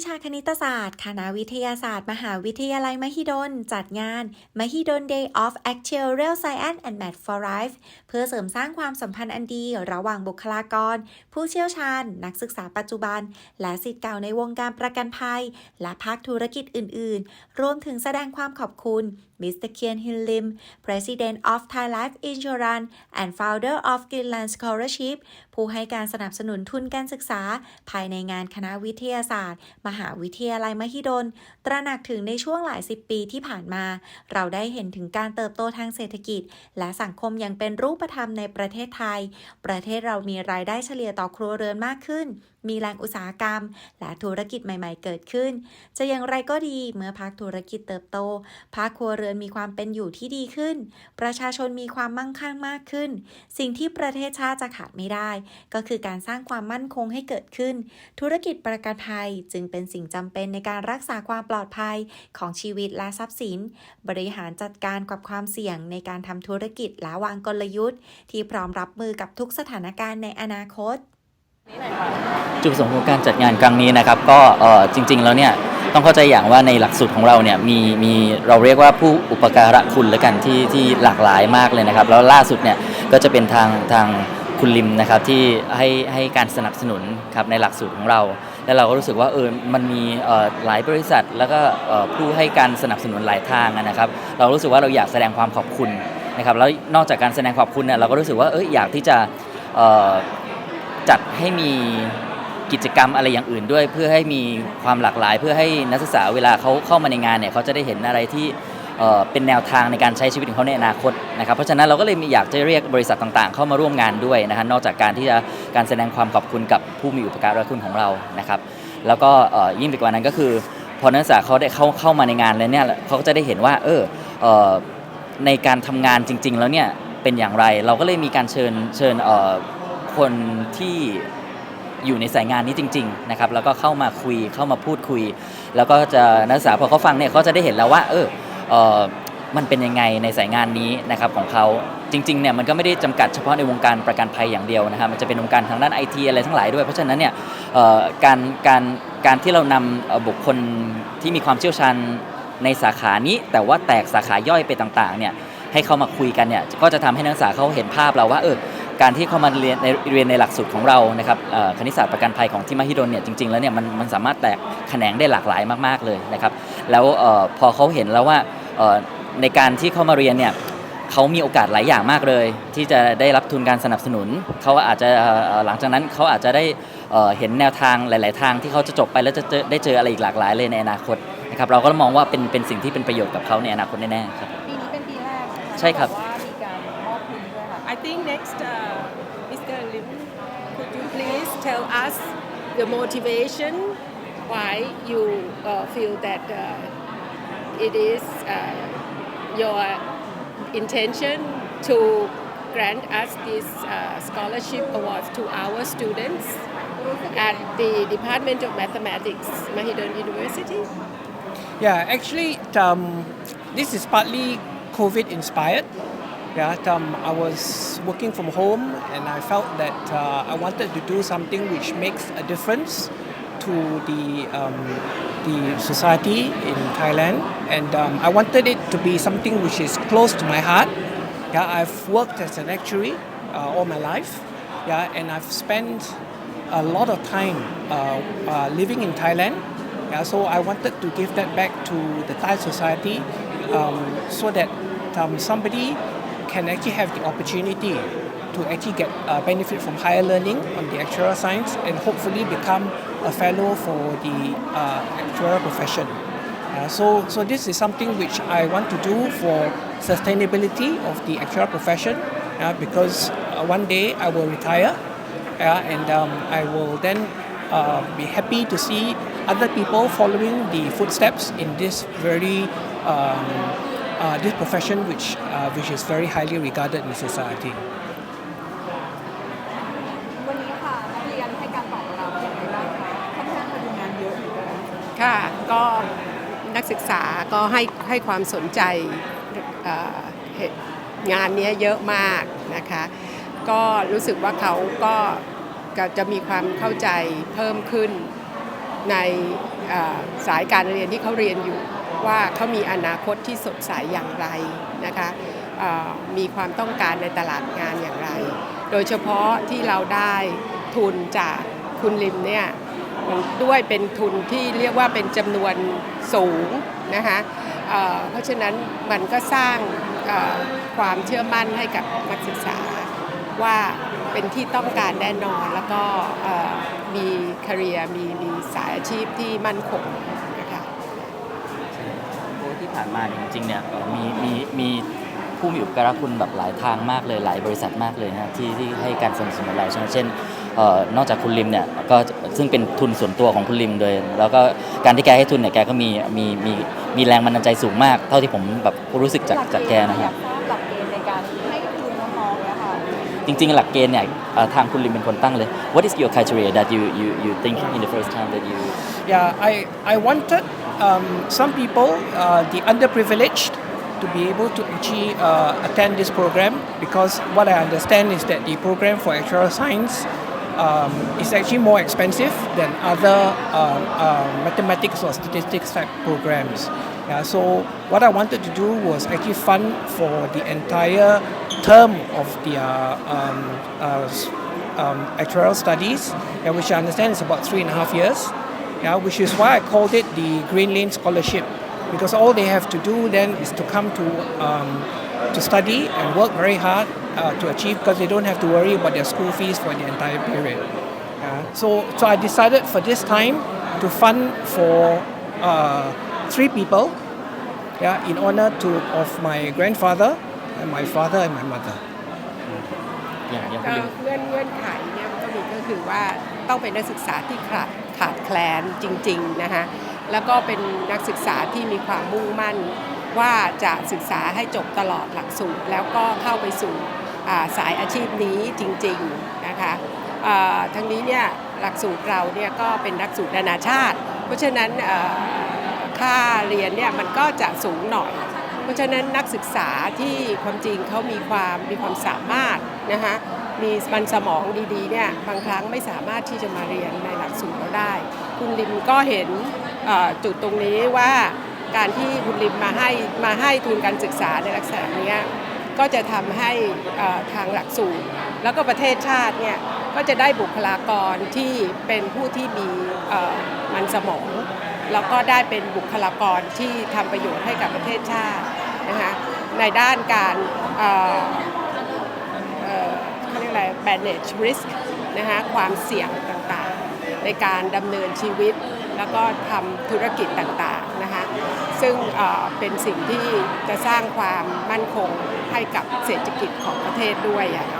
วิชาคณิตศาสตร์ คณะวิทยาศาสตร์ มหาวิทยาลัยมหิดล จัดงาน มหิดล Day of Actuarial Science and Math for Life เพื่อเสริมสร้างความสัมพันธ์อันดี ระหว่างบุคลากร ผู้เชี่ยวชาญ นักศึกษาปัจจุบัน และสิทธิ์เก่าในวงการประกันภัย และภาคธุรกิจอื่น ๆ รวมถึงแสดงความขอบคุณ มิสเตอร์เคียนฮิลลิม President of Thai Life Insurance and Founder of Greenland Scholarship ผู้ให้การสนับสนุนทุนการศึกษา ภายในงานคณะวิทยาศาสตร์ มหาวิทยาลัยมหิดล ตระหนักถึงในช่วงหลายสิบปีที่ผ่านมา เราได้เห็นถึงการเติบโตทางเศรษฐกิจ และสังคมอย่างเป็นรูปธรรมในประเทศไทย ประเทศเรามีรายได้เฉลี่ยต่อครัวเรือนมากขึ้นมีแหล่งอุตสาหกรรม และธุรกิจใหม่ ๆ เกิดขึ้น จะอย่างไรก็ดีเมื่อภาคธุรกิจเติบโต ภาคครัวเรือนมีความเป็นอยู่ที่ดีขึ้น ประชาชนมีความมั่งคั่งมากขึ้น สิ่งที่ประเทศชาติจะขาดไม่ได้ ก็คือการสร้างความมั่นคงให้เกิดขึ้น ธุรกิจประกันภัยจึงเป็นสิ่งจำเป็นในการรักษาความปลอดภัยของชีวิตและทรัพย์สิน บริหารจัดการกับความเสี่ยงในการทำธุรกิจและวางกลยุทธ์ ที่พร้อมรับมือกับทุกสถานการณ์ในอนาคต จุดประสงค์ของการจัดงานครั้งนี้นะครับก็จริง ๆ แล้วเนี่ยต้องเข้าใจอย่างว่าในหลักสูตรของเราเนี่ยมีมีเราเรียกว่าผู้อุปการะคุณแล้วกันที่ที่หลากหลายมากเลยนะครับ แล้วล่าสุดเนี่ยก็จะเป็นทางทางคุณลิมนะครับที่ให้ให้การสนับสนุนครับในหลักสูตรของเรา แล้วเราก็รู้สึกว่าเออมันมีหลายบริษัท แล้วก็ผู้ให้การสนับสนุนหลายทางนะครับ เรารู้สึกว่าเราอยากแสดงความขอบคุณนะครับแล้วนอกจากการแสดงขอบคุณเนี่ยเราก็รู้สึกว่าเอออยากที่จะ จัดให้มีกิจกรรมอะไรอย่างอื่นด้วย เพื่อให้มีความหลากหลาย เพื่อให้นักศึกษาเวลาเขาเข้ามาในงานเนี่ยเขาจะได้เห็นอะไรที่เเป็นแนวทางในการใช้ชีวิตของเขาในอนาคตนะครับ เพราะฉะนั้นเราก็เลยมีอยากจะเรียกบริษัทต่างๆ เข้ามาร่วมงานด้วยนะฮะนอกจากการที่จะการแสดงความขอบคุณกับผู้มีอุปการะคุณของเรานะครับ แล้วก็ยิ่งไปกว่านั้นก็คือ พอนักศึกษาเขาได้เข้าเข้ามาในงานแล้วเนี่ยเขาก็จะได้เห็นว่าเออในการทำงานจริง ๆ แล้วเนี่ยเป็นอย่างไร เราก็เลยมีการเชิญเชิญ คนที่อยู่ในสายงานนี้จริงๆนะครับแล้วก็เข้ามาคุยเข้ามาพูดคุย แล้วก็จะนักศึกษาพอเขาฟังเนี่ยเขาจะได้เห็นแล้วว่าเออเออมันเป็นยังไงในสายงานนี้นะครับของเขาจริงๆเนี่ยมันก็ไม่ได้จำกัดเฉพาะในวงการประกันภัยอย่างเดียวนะครับมันจะเป็นวงการทางด้านไอทีอะไรทั้งหลายด้วย เพราะฉะนั้นเนี่ยการการการที่เรานำเอ่อบุคคลที่มีความเชี่ยวชาญในสาขานี้ แต่ว่าแตกสาขาย่อยไปต่างๆเนี่ยให้เขามาคุยกันเนี่ยก็จะทำให้นักศึกษาเขาเห็นภาพเราว่าเออ การที่เข้ามาเรียนในเรียนในหลักสูตรของเรานะครับเอ่อคณิตศาสตร์ประกันภัยของที่มหิดลเนี่ยจริงๆแล้วเนี่ยมันมันสามารถแตกแขนงได้หลากหลายมากๆเลยนะครับแล้วเอ่อพอเขาเห็นแล้วว่าเอ่อในการที่เข้ามาเรียนเนี่ยเขามีโอกาสหลายอย่างมากเลย ที่จะได้รับทุนการสนับสนุนเขาอาจจะเอ่อหลังจากนั้นเขาอาจจะได้เอ่อเห็นแนวทางหลาย ๆ ทางที่เขาจะจบไปแล้วจะเจอได้เจออะไรอีกหลากหลายเลยในอนาคตนะครับเราก็มองว่าเป็นเป็นสิ่งที่เป็นประโยชน์กับเขาในอนาคตแน่ๆครับปีนี้เป็นปีแรกใช่ครับ I think next, uh, Mr. Lim, could you please tell us the motivation why you uh, feel that uh, it is uh, your intention to grant us this uh, scholarship award to our students at the Department of Mathematics, Mahidol University? Yeah, actually, um, this is partly COVID inspired. Yeah, um, I was working from home and I felt that uh, I wanted to do something which makes a difference to the um, the society in Thailand, and um, I wanted it to be something which is close to my heart. Yeah, I've worked as an actuary uh, all my life. Yeah, and I've spent a lot of time uh, uh, living in Thailand. Yeah, so I wanted to give that back to the Thai society um, so that um, somebody can actually have the opportunity to actually get uh, benefit from higher learning on the actuarial science and hopefully become a fellow for the uh, actuarial profession. Uh, so, so this is something which I want to do for sustainability of the actuarial profession uh, because uh, one day I will retire uh, and um, I will then uh, be happy to see other people following the footsteps in this very um, uh, this profession which uh, which is very highly regarded in society. วันนี้ค่ะนักเรียนให้การตอบรับอย่างไรบ้างคะค่อนข้างมาดูงานเยอะอยู่นะคะค่ะ ก็นักศึกษาก็ให้ให้ความสนใจเอ่อเหตุงานเนี้ยเยอะมากนะคะ ก็รู้สึกว่าเขาก็ก็จะมีความเข้าใจเพิ่มขึ้นในเอ่อสายการเรียนที่เขาเรียนอยู่ ว่าเขามีอนาคตที่สดใสอย่างไรนะคะมีความต้องการในตลาดงานอย่างไร โดยเฉพาะที่เราได้ทุนจากคุณลิมเนี่ยด้วยเป็นทุนที่เรียกว่าเป็นจำนวนสูงนะคะเเพราะฉะนั้นมันก็สร้างความเชื่อมั่นให้กับนักศึกษาว่าเป็นที่ต้องการแน่นอนแล้วก็มีคาเรียมีมีสายอาชีพที่มั่นคง ผ่านมาเนี่ยจริงๆเนี่ยเอ่อมีมีมีผู้มีอุปการะคุณแบบหลายทางมากเลยหลายบริษัทมากเลยนะที่ที่ให้การสนับสนุนเราเช่นเช่นเอ่อนอกจากคุณลิมเนี่ยก็ซึ่งเป็นทุนส่วนตัวของคุณลิมเลยแล้วก็การที่แกให้ทุนเนี่ยแกก็มีมีมีมีแรงบันดาลใจสูงมาก เท่าที่ผมแบบรู้สึกจากจากแกนะคอรัยาบกทราบหลักเกณฑ์ในการให้ทุนน้องๆเนี่ยค่ะจริงๆ หลักเกณฑ์เนี่ยเอ่อทางคุณลิมเป็นคนตั้งเลย What is your criteria that you you you think in the first time that you Yeah, I, I wanted um, some people, uh, the underprivileged, to be able to actually uh, attend this program because what I understand is that the program for actuarial science um, is actually more expensive than other um, uh, mathematics or statistics type programs. Yeah, so what I wanted to do was actually fund for the entire term of the uh, um, uh, um, actuarial studies, yeah, which I understand is about three and a half years yeah, which is why I called it the Green Lane Scholarship, because all they have to do then is to come to um, to study and work very hard uh, to achieve, because they don't have to worry about their school fees for the entire period. Yeah. So, so I decided for this time to fund for uh, three people, yeah, in honor to of my grandfather, and my father, and my mother. อย่างอย่างคุ ก็ ณลิม เงื่อนเงื่อนไขเนี่ย มันก็คือว่าต้องเป็นนักศึกษาที่ขาดขาดแคลนจริงๆนะคะแล้วก็เป็นนักศึกษาที่มีความมุ่งมั่น ว่าจะศึกษาให้จบตลอดหลักสูตร แล้วก็เข้าไปสู่าสายอาชีพนี้จริงๆนะคะทั้งนี้เนี่ยหลักสูตรเราเนี่ยก็เป็นหลักสูตรนานาชาติ เพราะฉะนั้นค่าเรียนเนี่ยมันก็จะสูงหน่อย เพราะฉะนั้นนักศึกษาที่ความจริงเขามีความมีความสามารถนะคะ มีมันสมองดีๆเนี่ยบางครั้งไม่สามารถที่จะมาเรียนในหลักสูตรเราได้ คุณลิมก็เห็นจุดตรงนี้ว่าการที่คุณลิมมาให้มาให้ทุนการศึกษาในลักษณะนี้ก็จะทำให้ทางหลักสูตร แล้วก็ประเทศชาติเนี่ยก็จะได้บุคลากรที่เป็นผู้ที่มีมันสมอง แล้วก็ได้เป็นบุคลากรที่ทำประโยชน์ให้กับประเทศชาตินะคะในด้านการ manage risk นะคะความเสี่ยงต่างๆ ในการดำเนินชีวิต แล้วก็ทำธุรกิจต่างๆนะคะซึ่งเป็นสิ่งที่จะสร้างความมั่นคงให้กับเศรษฐกิจของประเทศด้วยอะเนาะ